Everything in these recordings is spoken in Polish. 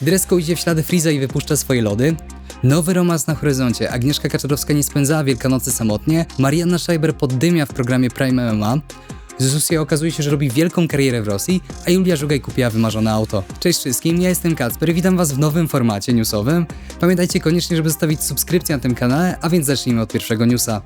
Dresko idzie w ślady Freeza i wypuszcza swoje lody. Nowy romans na horyzoncie. Agnieszka Kaczorowska nie spędzała Wielkanocy samotnie. Marianna Schreiber poddymia w programie Prime MMA. Zuzia okazuje się, że robi wielką karierę w Rosji, a Julia Żugaj kupiła wymarzone auto. Cześć wszystkim, ja jestem Kacper i witam was w nowym formacie newsowym. Pamiętajcie koniecznie, żeby zostawić subskrypcję na tym kanale, a więc zacznijmy od pierwszego newsa.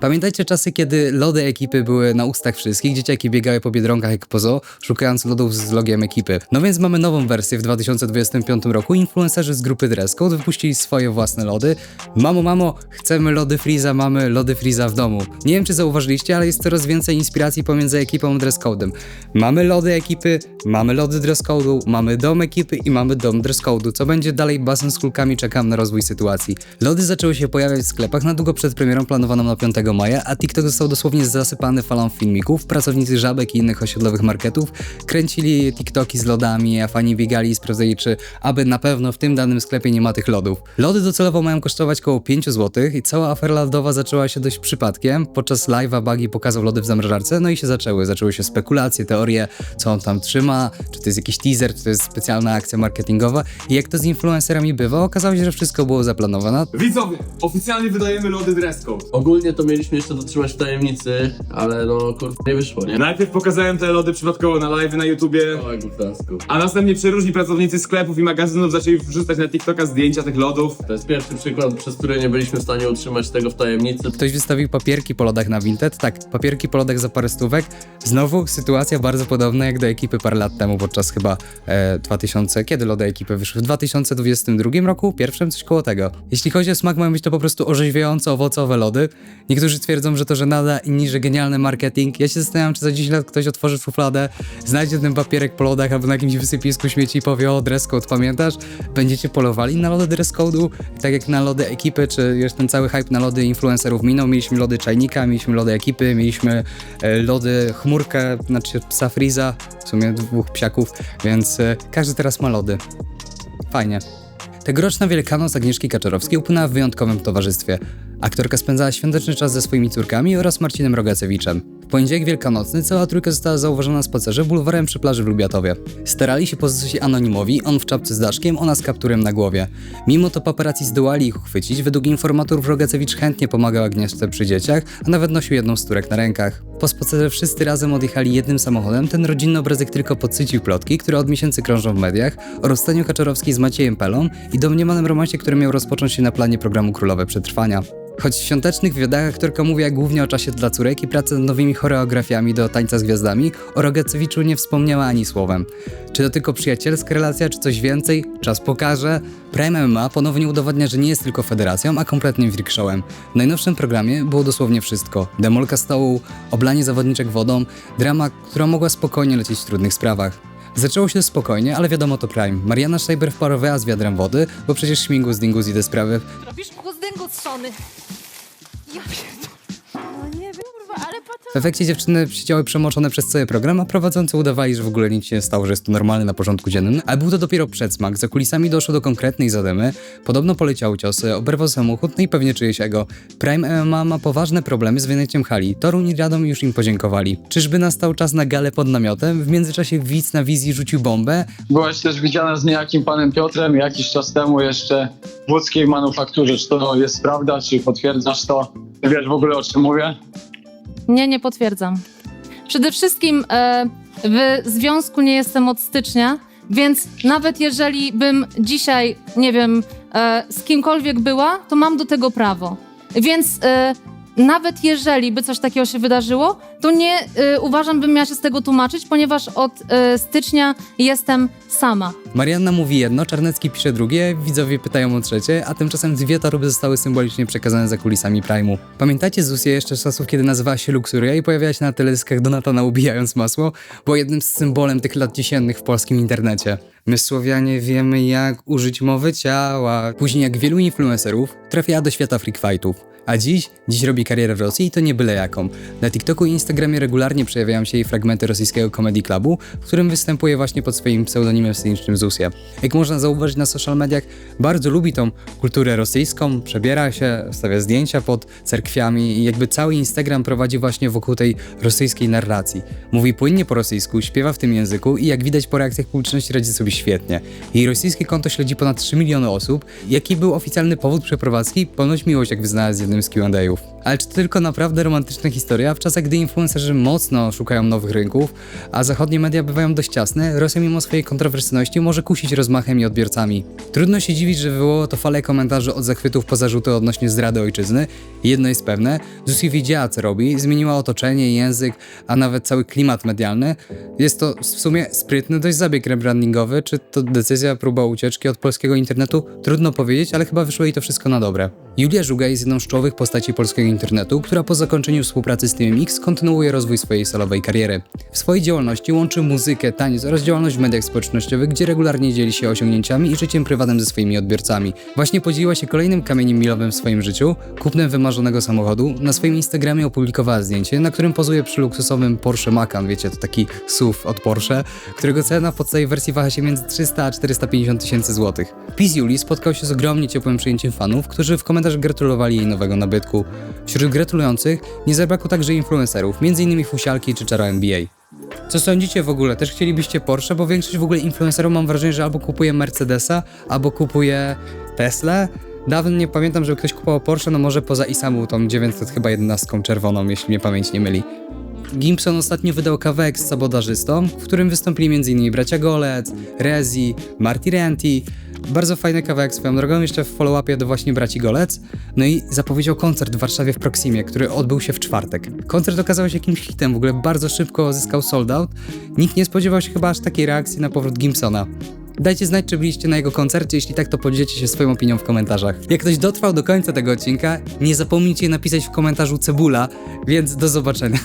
Pamiętajcie czasy, kiedy lody ekipy były na ustach wszystkich, dzieciaki biegały po biedronkach jak pozo, szukając lodów z logiem ekipy. No więc mamy nową wersję w 2025 roku. Influencerzy z grupy Dresscode wypuścili swoje własne lody. Mamo, mamo, chcemy lody Freeza, mamy lody Freeza w domu. Nie wiem, czy zauważyliście, ale jest coraz więcej inspiracji pomiędzy ekipą a Dresscodem. Mamy lody ekipy, mamy lody Dresscode'u, mamy dom ekipy i mamy dom Dresscode'u. Co będzie dalej, basen z kulkami, czekam na rozwój sytuacji. Lody zaczęły się pojawiać w sklepach na długo przed premierą planowaną na 5 maja, a TikTok został dosłownie zasypany falą filmików. Pracownicy Żabek i innych osiedlowych marketów kręcili TikToki z lodami, a fani biegali i sprawdzali, czy aby na pewno w tym danym sklepie nie ma tych lodów. Lody docelowo mają kosztować około 5 zł i cała afera lodowa zaczęła się dość przypadkiem. Podczas live'a Buggy pokazał lody w zamrażarce, no i się zaczęły. Zaczęły się spekulacje, teorie, co on tam trzyma, czy to jest jakiś teaser, czy to jest specjalna akcja marketingowa. I jak to z influencerami bywa, okazało się, że wszystko było zaplanowane. Widzowie, oficjalnie wydajemy lody dress code. Ogólnie to mieliśmy jeszcze dotrzymać w tajemnicy, ale no kurde nie wyszło, nie? Najpierw pokazałem te lody przypadkowo na live na YouTubie, Oj, głuptasku. a następnie przeróżni pracownicy sklepów i magazynów zaczęli wrzucać na TikToka zdjęcia tych lodów. To jest pierwszy przykład, przez który nie byliśmy w stanie utrzymać tego w tajemnicy. Ktoś wystawił papierki po lodach na Vinted. Tak, papierki po lodach za parę stówek. Znowu sytuacja bardzo podobna jak do ekipy parę lat temu, podczas chyba e, 2000. Kiedy lody ekipy wyszły? W 2022 roku? Pierwszym? Coś koło tego. Jeśli chodzi o smak, mają być to po prostu orzeźwiająco owocowe lody. Niektórzy twierdzą, że to żenada, inni, że genialny marketing. Ja się zastanawiam, czy za 10 lat ktoś otworzy szufladę, znajdzie ten papierek po lodach albo na jakimś wysypisku śmieci i powie, o, dress code, pamiętasz? Będziecie polowali na lody dress code'u, tak jak na lody ekipy, czy już ten cały hype na lody influencerów minął. Mieliśmy lody czajnika, mieliśmy lody ekipy, mieliśmy e, lody chmurkę, znaczy psa Freeza, w sumie dwóch psiaków, więc e, każdy teraz ma lody. Fajnie. Tegoroczna Wielkanoc Agnieszki Kaczorowskiej upłynęła w wyjątkowym towarzystwie. Aktorka spędzała świąteczny czas ze swoimi córkami oraz Marcinem Rogacewiczem. W poniedziałek wielkanocny cała trójka została zauważona na spacerze bulwarem przy plaży w Lubiatowie. Starali się pozostać anonimowi, on w czapce z daszkiem, ona z kapturem na głowie. Mimo to paparazzi zdołali ich uchwycić, według informatorów Rogacewicz chętnie pomagał Agnieszce przy dzieciach, a nawet nosił jedną z turek na rękach. Po spacerze wszyscy razem odjechali jednym samochodem, ten rodzinny obrazek tylko podsycił plotki, które od miesięcy krążą w mediach, o rozstaniu Kaczorowskiej z Maciejem Pelą i domniemanym romansie, który miał rozpocząć się na planie programu Królowe Przetrwania. Choć w świątecznych wywiadach aktorka mówiła głównie o czasie dla córek i pracy nad nowymi choreografiami do Tańca z Gwiazdami, o Rogacewiczu nie wspomniała ani słowem. Czy to tylko przyjacielska relacja, czy coś więcej? Czas pokaże. Prime MMA ponownie udowadnia, że nie jest tylko federacją, a kompletnym freak showem. W najnowszym programie było dosłownie wszystko. Demolka stołu, oblanie zawodniczek wodą, drama, która mogła spokojnie lecieć w trudnych sprawach. Zaczęło się spokojnie, ale wiadomo to Prime. Mariana Schreiber wparowała z wiadrem wody, bo przecież śmigus dingus i te sprawy Robisz kuzdęgu trzony. Ja pierdolę. W efekcie dziewczyny siedziały przemoczone przez cały program, a prowadzący udawali, że w ogóle nic się nie stało, że jest to normalne na porządku dziennym, ale był to dopiero przedsmak. Za kulisami doszło do konkretnej zadymy, podobno poleciały ciosy, oberwał samochód, no i pewnie czyjeś ego. Prime MMA ma poważne problemy z wynajęciem hali. Toruń i Radom już im podziękowali. Czyżby nastał czas na galę pod namiotem? W międzyczasie widz na wizji rzucił bombę, Byłaś też widziana z niejakim panem Piotrem jakiś czas temu jeszcze w łódzkiej manufakturze. Czy to jest prawda, czy potwierdzasz to? Ty wiesz w ogóle o czym mówię? Nie, nie potwierdzam. Przede wszystkim e, w związku nie jestem od stycznia, więc nawet jeżeli bym dzisiaj, nie wiem, e, z kimkolwiek była, to mam do tego prawo. Więc e, nawet jeżeli by coś takiego się wydarzyło, to nie e, uważam, bym miała się z tego tłumaczyć, ponieważ od e, stycznia jestem sama. Marianna mówi jedno, Czarnecki pisze drugie, widzowie pytają o trzecie, a tymczasem dwie toruby zostały symbolicznie przekazane za kulisami Prime'u. Pamiętacie Zusię jeszcze z czasów, kiedy nazywała się Luxuria i pojawiała się na teledyskach Donatana ubijając masło? Była jednym z symbolem tych lat dziesiętnych w polskim internecie. My Słowianie wiemy jak użyć mowy ciała. Później jak wielu influencerów trafiała do świata freak fightów. A dziś? Dziś robi karierę w Rosji i to nie byle jaką. Na TikToku i Instagramie regularnie przejawiają się jej fragmenty rosyjskiego comedy clubu, w którym występuje właśnie pod swoim pseudonimem scenicznym Zusia. Jak można zauważyć na social mediach, bardzo lubi tą kulturę rosyjską, przebiera się, stawia zdjęcia pod cerkwiami i jakby cały Instagram prowadzi właśnie wokół tej rosyjskiej narracji. Mówi płynnie po rosyjsku, śpiewa w tym języku i jak widać po reakcjach publiczności radzi sobie robi świetnie. Jej rosyjskie konto śledzi ponad 3 miliony osób. Jaki był oficjalny powód przeprowadzki? Ponoć miłość, jak wyznała z jednym z Q&A'ów. Ale czy to tylko naprawdę romantyczna historia? W czasach, gdy influencerzy mocno szukają nowych rynków, a zachodnie media bywają dość ciasne, Rosja mimo swojej kontrowersyjności może kusić rozmachem i odbiorcami. Trudno się dziwić, że wywołało to falę komentarzy od zachwytów po zarzuty odnośnie zdrady ojczyzny. Jedno jest pewne, Zusi wiedziała co robi, zmieniła otoczenie, język, a nawet cały klimat medialny. Jest to w sumie sprytny dość zabieg rebrandingowy, czy to decyzja, próba ucieczki od polskiego internetu? Trudno powiedzieć, ale chyba wyszło jej to wszystko na dobre. Julia Żuga jest jedną z czołowych postaci polskiego internetu, która po zakończeniu współpracy z Teamem X kontynuuje rozwój swojej solowej kariery. W swojej działalności łączy muzykę, taniec oraz działalność w mediach społecznościowych, gdzie regularnie dzieli się osiągnięciami i życiem prywatnym ze swoimi odbiorcami. Właśnie podzieliła się kolejnym kamieniem milowym w swoim życiu, kupnem wymarzonego samochodu. Na swoim Instagramie opublikowała zdjęcie, na którym pozuje przy luksusowym Porsche Macan, wiecie, to taki SUV od Porsche, którego cena w podstawowej wersji waha się między 300 a 450 tysięcy złotych. PiS Julii spotkał się z ogromnie ciepłym przyjęciem fanów, którzy w komentarzach gratulowali jej nowego nabytku. Wśród gratulujących nie zabrakło także influencerów, m.in. Fusialki czy Czaro NBA. Co sądzicie w ogóle? Też chcielibyście Porsche? Bo większość w ogóle influencerów mam wrażenie, że albo kupuje Mercedesa, albo kupuje Tesla. Dawno nie pamiętam, żeby ktoś kupował Porsche, no może poza Isamu, tą 900 chyba 11 czerwoną, jeśli mnie pamięć nie myli. Gimson ostatnio wydał kawałek z sabotażystą, w którym wystąpili m.in. bracia Golec, Rezi, Marty Renty. Bardzo fajny kawałek swoją drogą, jeszcze w follow-upie do właśnie braci Golec. No i zapowiedział koncert w Warszawie w Proximie, który odbył się w czwartek. Koncert okazał się jakimś hitem, w ogóle bardzo szybko zyskał sold out. Nikt nie spodziewał się chyba aż takiej reakcji na powrót Gimsona. Dajcie znać, czy byliście na jego koncercie, jeśli tak, to podzielcie się swoją opinią w komentarzach. Jak ktoś dotrwał do końca tego odcinka, nie zapomnijcie napisać w komentarzu cebula, więc do zobaczenia.